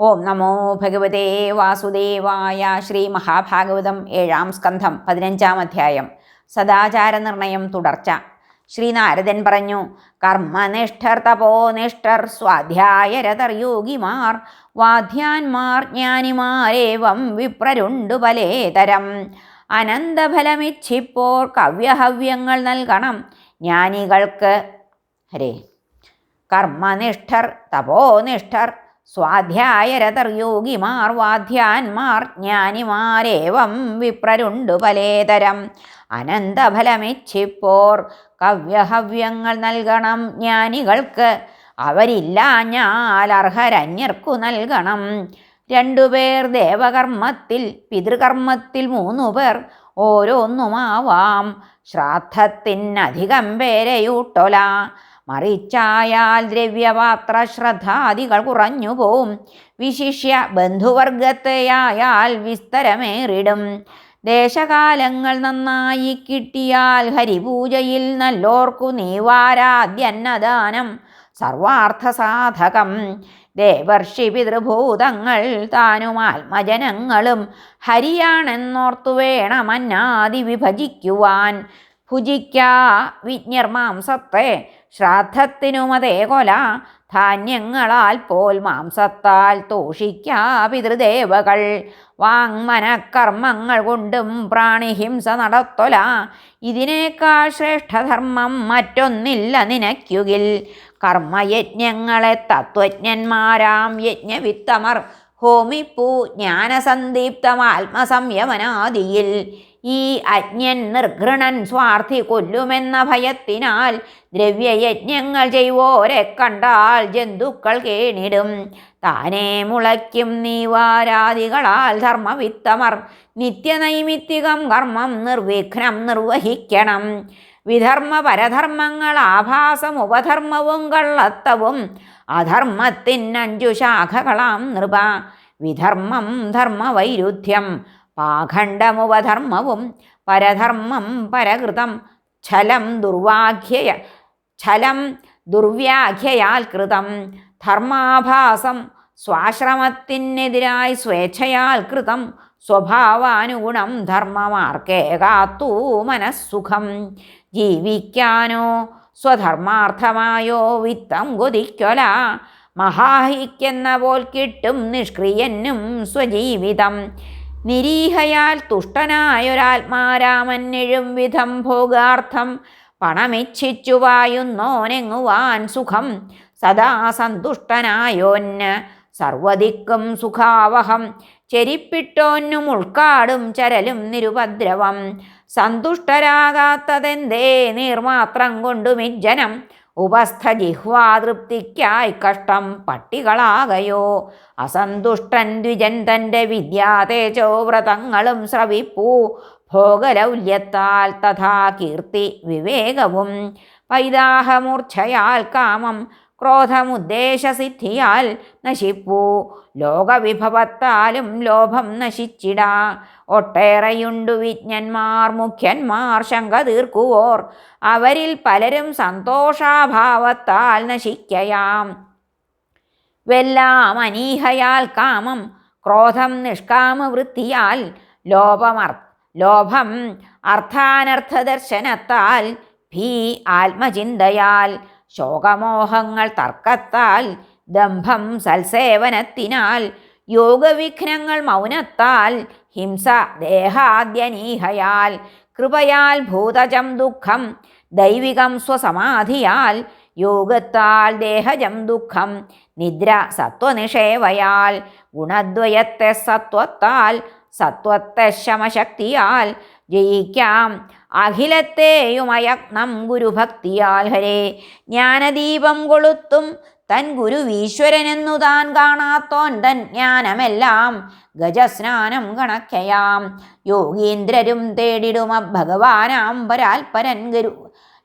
ഓം നമോ ഭഗവതേ വാസുദേവായ ശ്രീ മഹാഭാഗവതം ഏഴാം സ്കന്ധം പതിനഞ്ചാം അധ്യായം. സദാചാര നിർണയം തുടർച്ച. ശ്രീനാരദൻ പറഞ്ഞു കർമ്മനിഷ്ഠർ തപോനിഷ്ഠർ സ്വാധ്യായരതർ യോഗിമാർ വാധ്യാന്മാർ ജ്ഞാനിമാരേവം വിപ്രരുണ്ടു പലേതരം. അനന്തഫലമിച്ഛിപ്പോർ കവ്യഹവ്യങ്ങൾ നൽകണം. ജ്ഞാനികൾക്ക് ഹരേ കർമ്മനിഷ്ഠർ തപോനിഷ്ഠർ സ്വാധ്യായരതർ യോഗിമാർ വാധ്യാന്മാർ ജ്ഞാനിമാരേവം വിപ്രരുണ്ടു പലേതരം. അനന്തഫലമിച്ഛിപ്പോർ കവ്യഹവ്യങ്ങൾ നൽകണം ജ്ഞാനികൾക്ക്. അവരില്ലാഞ്ഞാൽ അർഹരന്യർക്കു നൽകണം. രണ്ടുപേർ ദേവകർമ്മത്തിൽ പിതൃകർമ്മത്തിൽ മൂന്നു പേർ ഓരോന്നുമാവാം. ശ്രാദ്ധത്തിനധികം പേരെയൂട്ടൊല മറിച്ചായാൽ ദ്രവ്യപാത്ര ശ്രദ്ധാദികൾ കുറഞ്ഞു പോവും. വിശിഷ്യ ബന്ധുവർഗത്തെയായാൽ വിസ്തരമേറിടും. ദേശകാലങ്ങൾ നന്നായി കിട്ടിയാൽ ഹരിപൂജയിൽ നല്ലോർക്കു നീവാരാദ്യന്നദാനം. സർവാർത്ഥസാധകം. ദേവർഷി പിതൃഭൂതങ്ങൾ താനും ആത്മജനങ്ങളും ഹരിയാണെന്നോർത്തു വേണമന്നാദി വിഭജിക്കുവാൻ. ഭുജിക്കാ വിജ്ഞർമാംസത്തെ ശ്രാദ്ധത്തിനുമതേ കൊല ധാന്യങ്ങളാൽ പോൽ മാംസത്താൽ തോഷിക്കാ പിതൃദേവകൾ. വാങ്മനക്കർമ്മങ്ങൾ കൊണ്ടും പ്രാണിഹിംസ നടത്തൊല. ഇതിനേക്കാൾ ശ്രേഷ്ഠധർമ്മം മറ്റൊന്നില്ല നിനയ്ക്കുകിൽ. കർമ്മയജ്ഞങ്ങളെ തത്വജ്ഞന്മാരാം യജ്ഞവിത്തമർ. ഹോമിപ്പൂ ജ്ഞാനസന്ദീപ്തം ആത്മസംയമനാദിയിൽ. ഈ അജ്ഞൻ നിർഘൃണൻ സ്വാർത്ഥി കൊല്ലുമെന്ന ഭയത്തിനാൽ ദ്രവ്യയജ്ഞങ്ങൾ ചെയ്യുവോരെ കണ്ടാൽ ജന്തുക്കൾ കേണിടും. താനേ മുളയ്ക്കും നീവാരാദികളാൽ ധർമ്മവിത്തമർ. നിത്യനൈമിത്തികം കർമ്മം നിർവിഘ്നം നിർവഹിക്കണം. വിധർമ്മ പരധർമ്മങ്ങൾ ആഭാസം ഉപധർമ്മവും കള്ളത്തവും അധർമ്മത്തിനഞ്ചു ശാഖകളാം നൃപ. വിധർമ്മം ധർമ്മവൈരുദ്ധ്യം. പാഖണ്ഡമുപധർമ്മവും പരധർമ്മം പരകൃതം ഛലം ദുർവാഖ്യയ ഛലം ദുർവ്യാഖ്യയാൽ കൃതം. ധർമാഭാസം സ്വാശ്രമത്തിനെതിരായി സ്വേച്ഛയാൽ കൃതം. സ്വഭാവാനുഗുണം ധർമ്മമാർക്കേകാത്തു മനസ്സുഖം. ജീവിക്കാനോ സ്വധർമാർത്ഥമായോ വിത്തം കൊതിക്കൊല. മഹാഹിക്കെന്ന പോൽ കിട്ടും നിഷ്ക്രിയനും സ്വജീവിതം. നിരീഹയാൽ തുഷ്ടനായൊരാത്മാരാമന്നെഴും വിധം ഭോഗാർത്ഥം പണമിച്ഛിച്ചു വായുന്നോനെങ്ങുവാൻ സുഖം. സദാ സന്തുഷ്ടനായോന് സർവദിക്കും സുഖാവഹം. ചെരിപ്പിട്ടോന്നും ഉൾക്കാടും ചരലും നിരുപദ്രവം. സന്തുഷ്ടരാകാത്തതെന്തേ? നീർമാത്രം കൊണ്ടുമിജ്ജനം. ഉപസ്ഥ ജിഹ്വാതൃപ്തിക്കായി കഷ്ടം പട്ടികളാകയോ. അസന്തുഷ്ടൻ ദ്വിജൻ തന്റെ വിദ്യാതേജോ വ്രതങ്ങളും ശ്രവിപ്പൂ ഭോഗലൗല്യത്താൽ തഥാ കീർത്തി വിവേകവും. പൈതാഹമൂർച്ഛയാൽ കാമം ക്രോധമുദ്ദേശസിദ്ധിയാൽ നശിപ്പൂ. ലോകവിഭവത്താലും ലോഭം നശിച്ചിടാ. ഒട്ടേറെയുണ്ടു വിജ്ഞന്മാർ മുഖ്യന്മാർ ശങ്ക തീർക്കുവോർ. അവരിൽ പലരും സന്തോഷാഭാവത്താൽ നശിക്കയാം. വെല്ലാം അനീഹയാൽ കാമം ക്രോധം നിഷ്കാമ വൃത്തിയാൽ ലോപമർ ലോഭം അർത്ഥാനർത്ഥദർശനത്താൽ ഭീ ആത്മചിന്തയാൽ ശോകമോഹങ്ങൾ തർക്കത്താൽ ദംഭം സൽസേവനത്തിനാൽ യോഗവിഘ്നങ്ങൾ മൗനത്താൽ ഹിംസ ദേഹാദ്യനീഹയാൽ കൃപയാൽ ഭൂതജം ദുഃഖം ദൈവികം സ്വസമാധിയാൽ യോഗത്താൽ ദേഹജം ദുഃഖം നിദ്ര സത്വനിഷേവയാൽ ഗുണദ്വയത്തെ സത്വത്താൽ സത്വത്തെ ശമശക്തിയാൽ ജയിക്കാം. അഖിലത്തെയുമയത്നം ഗുരുഭക്തിയാൽ ഹരേ. ജ്ഞാനദീപം കൊളുത്തും തൻ ഗുരുവീശ്വരനെന്നു താൻ കാണാത്തോൻ തൻ ജ്ഞാനമെല്ലാം ഗജസ്നാനം കണക്കയാം. യോഗീന്ദ്രരും തേടിടുമ ഭഗവാനാം പരാൽപരൻ ഗരു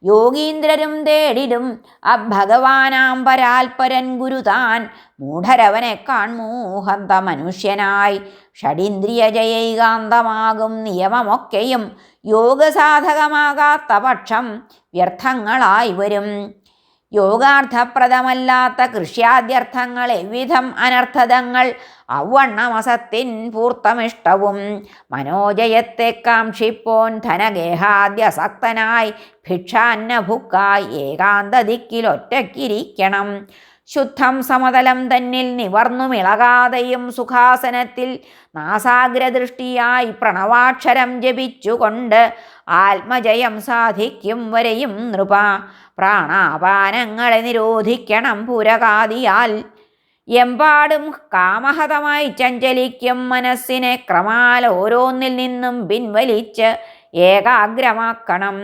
യോഗീന്ദ്രരും തേടിടും അഭഗവാനാം പരാൽപരൻ ഗുരുതാൻ മൂഢരവനെ കാൺമൂഹന്ത മനുഷ്യനായി. ഷടീന്ദ്രിയ ജയൈകാന്തമാകും നിയമമൊക്കെയും യോഗസാധകമാകാത്ത പക്ഷം വ്യർത്ഥങ്ങളായി വരും. യോഗാർത്ഥപ്രദമല്ലാത്ത കൃഷ്യാദ്യർത്ഥങ്ങൾ എവിധം അനർത്ഥതങ്ങൾ ഔവണ്ണമസത്തിൻ പൂർത്തമിഷ്ടവും. മനോജയത്തെ കാക്ഷിപ്പോൻ ധനഗേഹാദ്യസക്തനായി ഭിക്ഷാന്നഭുക്കായി ഏകാന്തദിക്കിലൊറ്റക്കിരിക്കണം ശുദ്ധം സമതലം തന്നിൽ നിവർന്നുമിളകാതെയും സുഖാസനത്തിൽ നാസാഗ്രദൃഷ്ടിയായി പ്രണവാക്ഷരം ജപിച്ചുകൊണ്ട് ആത്മജയം സാധിക്കും വരെയും നൃപ. പ്രാണാപാനങ്ങളെ നിരോധിക്കണം പുരകാതിയാൽ. എമ്പാടും കാമഹതമായി ചഞ്ചലിക്കും മനസ്സിനെ ക്രമാൽ ഓരോന്നിൽ നിന്നും പിൻവലിച്ച് ഏകാഗ്രമാക്കണം.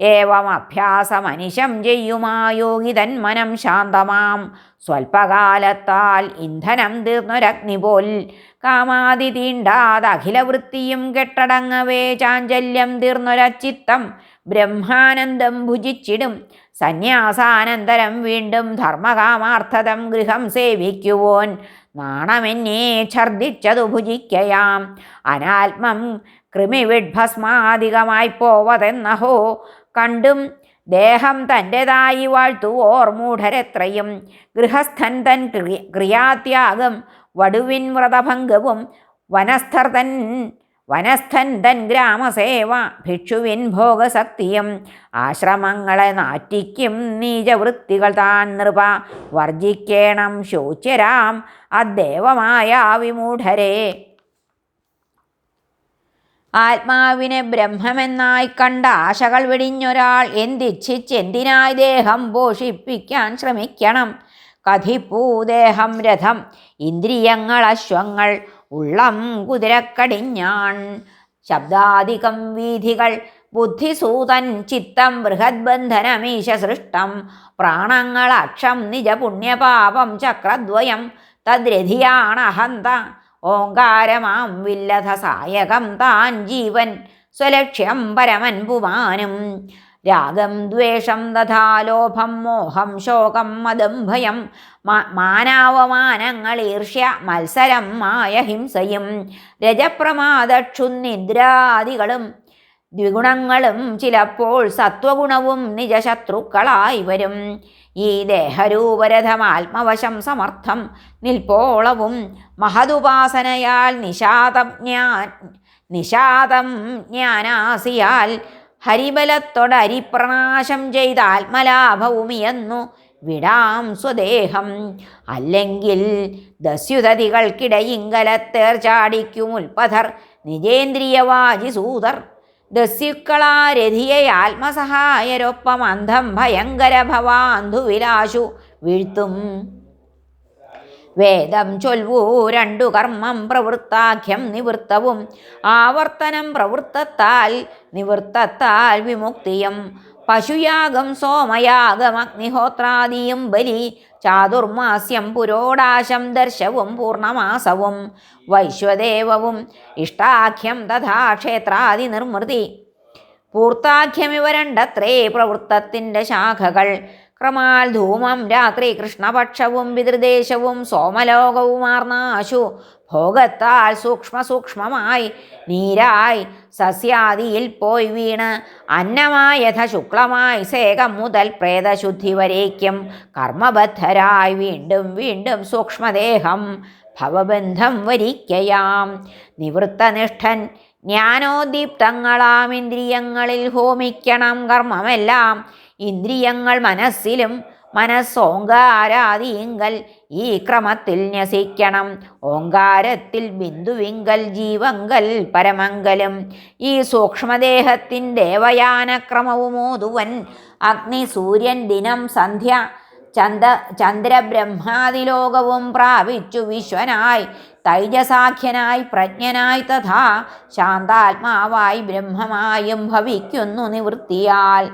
ഏവം അഭ്യാസമനിശം ചെയ്യുമാ യോഗിതൻ മനം ശാന്തമാം. സ്വൽപകാലത്താൽ ഇന്ധനം തീർന്നൊരഗ്നി പോൽ കാമാതി തീണ്ടാത് അഖിലവൃത്തിയും കെട്ടടങ്ങവേ ചാഞ്ചല്യം തീർന്നൊരച്ചിത്തം ബ്രഹ്മാനന്ദം ഭുജിച്ചിടും. സന്യാസാനന്തരം വീണ്ടും ധർമ്മകാമാർത്ഥതം ഗൃഹം സേവിക്കുവോൻ നാണമെന്നേ ഛർദിച്ചതു ഭുജിക്കയാം. അനാത്മം കൃമിവിഡ്ഭസ്മാധികമായി പോവതെന്നഹോ കണ്ടും ദേഹം തന്റെതായി വാഴ്ത്തുവോർ മൂഢരെത്രയും. ഗൃഹസ്ഥൻ തൻ ക്രിയ ക്രിയാത്യാഗം വടുവിൻ വ്രതഭംഗവും വനസ്ഥർ തൻ വനസ്ഥൻ തൻ ഗ്രാമസേവ ഭിക്ഷുവിൻ ഭോഗശക്തിയും ആശ്രമങ്ങളെ നാറ്റിക്കും നീചവൃത്തികൾ താൻ നൃപ. വർജിക്കേണം ശോച്യരാം അദ്ദേവമായ വിമൂഢരെ. ആത്മാവിനെ ബ്രഹ്മമെന്നായി കണ്ട ആശകൾ വെടിഞ്ഞൊരാൾ എന്തിച്ഛിച്ചെന്തിനായി ദേഹം പോഷിപ്പിക്കാൻ ശ്രമിക്കണം? കഥിപ്പൂദേഹം രഥം ഇന്ദ്രിയങ്ങൾ അശ്വങ്ങൾ ഉള്ളം കുതിരക്കടിഞ്ഞാൺ ശബ്ദാധികം വീഥികൾ ബുദ്ധിസൂതൻ ചിത്തം ബൃഹദ്ബന്ധനമീശ സൃഷ്ടം പ്രാണങ്ങൾ അക്ഷം നിജ പുണ്യപാപം ചക്രദ്വയം തദ്രഥിയാണഹന്ത ഓങ്കാരമാം വില്ലധ സായകം താൻ ജീവൻ സ്വലക്ഷ്യം പരമൻ പുമാനും രാഗം ദ്വേഷം തഥാ ലോഭം മോഹം ശോകം മതം ഭയം മാനാവമാനങ്ങൾ ഈർഷ്യ മത്സരം മായ ഹിംസയും രജപ്രമാദക്ഷുനിദ്രാദികളും ദ്വിഗുണങ്ങളും ചിലപ്പോൾ സത്വഗുണവും നിജശത്രുക്കളായി വരും. ഈ ദേഹരൂപരഥം ആത്മവശം സമർത്ഥം നിൽപ്പോളവും മഹതുപാസനയാൽ നിഷാദം ജ്ഞാൻ നിഷാദം ജ്ഞാനാസിയാൽ ഹരിബലത്തോടരിപ്രണാശം ചെയ്ത ആത്മലാഭവുമിയെന്നു. വിടാം സ്വദേഹം. അല്ലെങ്കിൽ ദസ്യുതതികൾക്കിടയിങ്കലത്തേർ ചാടിക്കും ദസ്യുക്കളാരഥിയെ ആത്മസഹായരൊപ്പം അന്ധം ഭയങ്കര ഭവാന്ധുവിലാശു വീഴ്ത്തും. വേദം ചൊൽവൂ രണ്ടു കർമ്മം പ്രവൃത്താഖ്യം നിവൃത്തവും. ആവർത്തനം പ്രവൃത്തത്താൽ നിവൃത്തത്താൽ വിമുക്തിയും. പശുയാഗം സോമയാഗം അഗ്നിഹോത്രാദിയും ബലി ചാതുർമാസ്യം പുരോടാശം ദർശവും പൂർണമാസവും വൈശ്വദേവവും ഇഷ്ടാഖ്യം തഥാ ക്ഷേത്രാദി നിർമ്മൃതി പൂർത്താഖ്യമിവ രണ്ടത്രേ പ്രവൃത്തത്തിന്റെ ശാഖകൾ. ക്രമാൽ ധൂമം രാത്രി കൃഷ്ണപക്ഷവും പിതൃദേശവും സോമലോകവുമാർന്നാശു ഭോഗത്താൽ സൂക്ഷ്മ സൂക്ഷ്മമായി നീരായി സസ്യാദിയിൽ പോയി വീണ് അന്നമായഥ ശുക്ലമായി സേകം മുതൽ പ്രേതശുദ്ധി വരേക്കും. കർമ്മബദ്ധരായി വീണ്ടും വീണ്ടും സൂക്ഷ്മദേഹം ഭവബന്ധം വരിക്കയാം. നിവൃത്തനിഷ്ഠൻ ജ്ഞാനോദീപ്തങ്ങളാം ഇന്ദ്രിയങ്ങളിൽ ഹോമിക്കണം കർമ്മമെല്ലാം. ഇന്ദ്രിയങ്ങൾ മനസ്സിലും മനസ്സോങ്കാരാദിയിങ്കൽ ഈ ക്രമത്തിൽ ന്യസിക്കണം. ഓങ്കാരത്തിൽ ബിന്ദുവിങ്കൽ ജീവങ്കൽ പരമങ്കലും ഈ സൂക്ഷ്മദേഹത്തിന്റെ ദേവയാനക്രമവുമോതുവൻ. അഗ്നി സൂര്യൻ ദിനം സന്ധ്യ ചന്ദ ചന്ദ്രബ്രഹ്മാതിലോകവും പ്രാപിച്ചു വിശ്വനായി. തൈജസാഖ്യനായി പ്രജ്ഞനായി തഥാ ശാന്താത്മാവായി ബ്രഹ്മമായും ഭവിക്കുന്നു നിവൃത്തിയാൽ.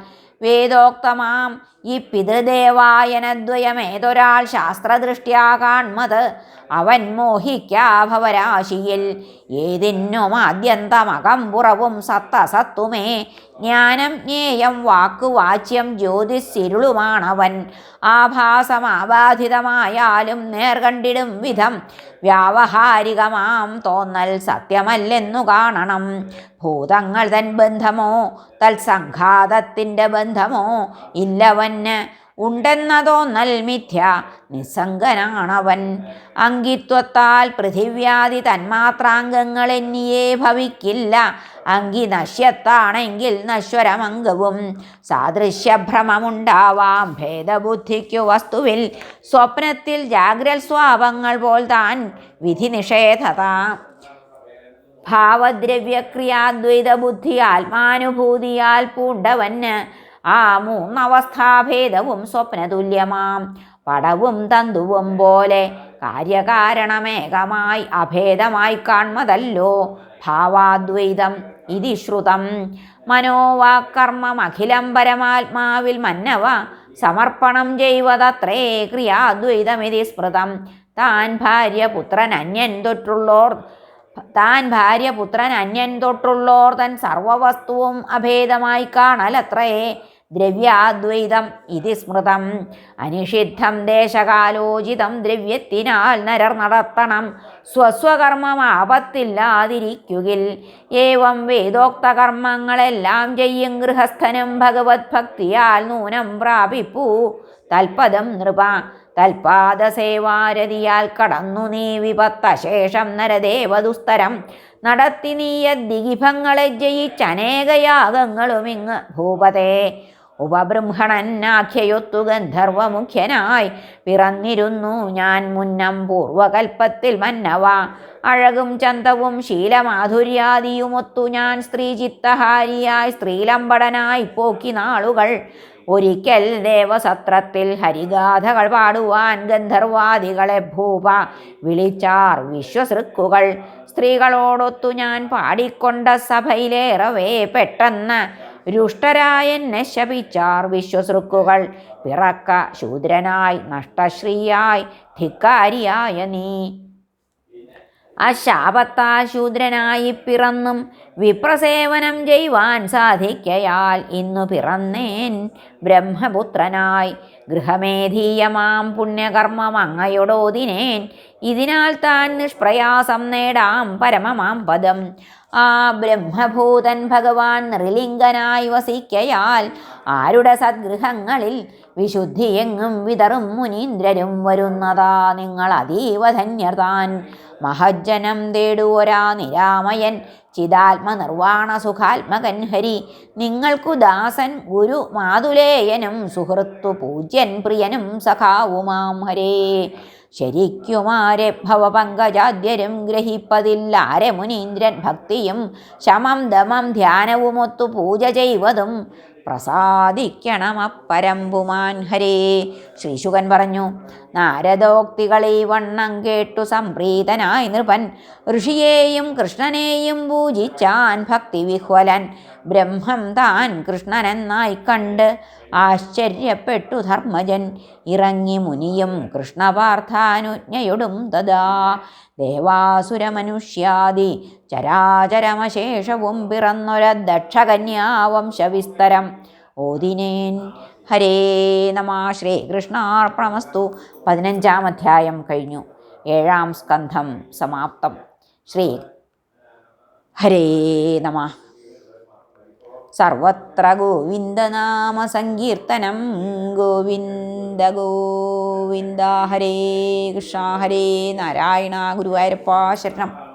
വേദോക്തമാം ഈ പിതൃദേവായനദ്വയമേതൊരാൾ ശാസ്ത്രദൃഷ്ട്യാ കാൺമത് അവൻ മോഹിക്കാഭവരാശിയിൽ ഏതിനും ആദ്യന്തമകം പുറവും സത്തസത്തുമേ. ജ്ഞാനം ജ്ഞേയം വാക്കുവാച്യം ജ്യോതിസ്സിരുളുമാണവൻ. ആഭാസമാബാധിതമായാലും നേർകണ്ടിടും വിധം വ്യാവഹാരികമാം തോന്നൽ സത്യമല്ലെന്നു കാണണം. ഭൂതങ്ങൾ തൻ ബന്ധമോ തൽസംഘാതത്തിന്റെ ബന്ധമോ ഇല്ലവന് ഉണ്ടെന്ന തോന്നൽ മിഥ്യ നിസ്സംഗനാണവൻ. അങ്കിത്വത്താൽ പൃഥിവ്യാധി തന്മാത്രാംഗങ്ങൾ എന്നിയേ ഭവിക്കില്ല. അങ്കി നശ്യത്താണെങ്കിൽ നശ്വരമംഗവും. സാദൃശ്യഭ്രമമുണ്ടാവാം. ഭേദബുദ്ധിക്കു വസ്തുവിൽ സ്വപ്നത്തിൽ ജാഗ്രൽ സ്വാപങ്ങൾ പോൽ താൻ വിധി നിഷേധത ഭാവദ്രവ്യക്രിയാദ്വൈത ബുദ്ധി ആത്മാനുഭൂതിയാൽ പൂണ്ടവന് ആ മൂന്നവസ്ഥാഭേദവും സ്വപ്നതുല്യമാം. പടവും തന്തുവും പോലെ കാര്യകാരണമേകമായി അഭേദമായി കാൺമതല്ലോ ഭാവാദ്വൈതം ഇതി ശ്രുതം. മനോവാക്കർമ്മമഖിലം പരമാത്മാവിൽ മന്നവ സമർപ്പണം ചെയ്വതത്രേ ക്രിയാദ്വൈതമിതി സ്മൃതം. താൻ ഭാര്യ പുത്രൻ അന്യൻ തൊട്ടുള്ളോർ താൻ ഭാര്യ പുത്രൻ അന്യൻ തൊട്ടുള്ളോർ തൻ സർവവസ്തുവും അഭേദമായി കാണലത്രേ. ദ്രവ്യാദ്വൈതം ഇതി സ്മൃതം. അനിഷിദ്ധം ദേശകാലോചിതം ദ്രവ്യത്തിനാൽ നരർ നടത്തണം. സ്വസ്വകർമ്മം ആപത്തില്ലാതിരിക്കുകിൽ ഏവം വേദോക്ത കർമ്മങ്ങളെല്ലാം ചെയ്യും ഗൃഹസ്ഥനും ഭഗവത് ഭക്തിയാൽ നൂനം പ്രാപിപ്പൂ. തൽപദം നൃപ. തൽപാദസേവാരതിയാൽ കടന്നു നീ വിപത്തശേഷം നരദേവദുസ്തരം നടത്തി നീയ ദിഗിഭങ്ങളെ ജയിച്ചനേകയാഗങ്ങളുമിങ്ങ് ഭൂപതേ. ഉപബൃംഹണനാഖ്യയൊത്തു ഗന്ധർവമുഖ്യനായി പിറന്നിരുന്നു ഞാൻ മുന്നം പൂർവകൽപ്പത്തിൽ മന്നവ. അഴകും ചന്തവും ശീലമാധുര്യാദിയുമൊത്തു ഞാൻ സ്ത്രീ ചിത്തഹാരിയായി സ്ത്രീലമ്പടനായി പോക്കി നാളുകൾ. ഒരിക്കൽ ദേവസത്രത്തിൽ ഹരിഗാഥകൾ പാടുവാൻ ഗന്ധർവാദികളെ ഭൂപ വിളിച്ചാർ വിശ്വസൃക്കുകൾ. സ്ത്രീകളോടൊത്തു ഞാൻ പാടിക്കൊണ്ട സഭയിലേറവേ പെട്ടെന്ന് രുഷ്ടരായെന്നെ ശപിച്ചാർ വിശ്വസൃക്കുകൾ പിറക്ക ശൂദ്രനായി നഷ്ടശ്രീയായി ധിക്കാരിയായ നീ. അശാപത്താ ശൂദ്രനായി പിറന്നും വിപ്രസേവനം ചെയ്യുവാൻ സാധിക്കയാൽ ഇന്നു പിറന്നേൻ ബ്രഹ്മപുത്രനായി. ഗൃഹമേധീയമാം പുണ്യകർമ്മം അങ്ങയോടോതിനേൻ. ഇതിനാൽ താൻ നിഷ്പ്രയാസം നേടാം പരമമാം പദം. ആ ബ്രഹ്മഭൂതൻ ഭഗവാൻ നൃലിംഗനായി വസിക്കയാൽ ആരുടെ സദ്ഗൃഹങ്ങളിൽ വിശുദ്ധിയെങ്ങും വിതറും മുനീന്ദ്രരും വരുന്നതാ നിങ്ങൾ അതീവ ധന്യതാൻ മഹജ്ജനം തേടുവരാ നിരാമയൻ ചിതാത്മനിർവാണ സുഖാത്മകൻ ഹരി. നിങ്ങൾക്കു ദാസൻ ഗുരു മാതുലേയനും സുഹൃത്തു പൂജ്യൻ പ്രിയനും സഖാവുമാം ഹരേ. ശരിക്കുമാരെ ഭവപങ്കജാദ്യരും ഗ്രഹിപ്പതില്ല? ആരെ മുനീന്ദ്രൻ ഭക്തിയും ശമം ദമം ധ്യാനവുമൊത്തു പൂജ ചെയ്വതും? പ്രസാദിക്കണം അപ്പരമ്പുമാൻ ഹരേ. ശ്രീശുകൻ പറഞ്ഞു നാരദോക്തികളീ വണ്ണം കേട്ടു സംപ്രീതനായി നൃപൻ. ഋഷിയെയും കൃഷ്ണനെയും പൂജിച്ചാൻ ഭക്തിവിഹ്വലൻ ബ്രഹ്മം താൻ കൃഷ്ണനെന്നായി കണ്ട് ആശ്ചര്യപ്പെട്ടു ധർമ്മജൻ. ഇറങ്ങി മുനിയും കൃഷ്ണപാർത്ഥാനുജ്ഞയൊടും തഥാ. ദേവാസുരമനുഷ്യാദി ചരാചരമശേഷവും പിറന്നൊര ദക്ഷകന്യാവംശവിസ്തരം ഓതിനേൻ ഹരേ നമ ശ്രീകൃഷ്ണാർപ്പണമസ്തു പതിനഞ്ചാം അധ്യായം കഴിഞ്ഞു. ഏഴാം സ്കന്ധം സമാപ്തം. ശ്രീ ഹരേ നമ. സർവത്ര ഗോവിന്ദനാമ സങ്കീർത്തനം. ഗോവിന്ദ ഗോവിന്ദ ഹരേ കൃഷ്ണ ഹരേ നാരായണ ഗുരുവായൂരപ്പ ശരണം.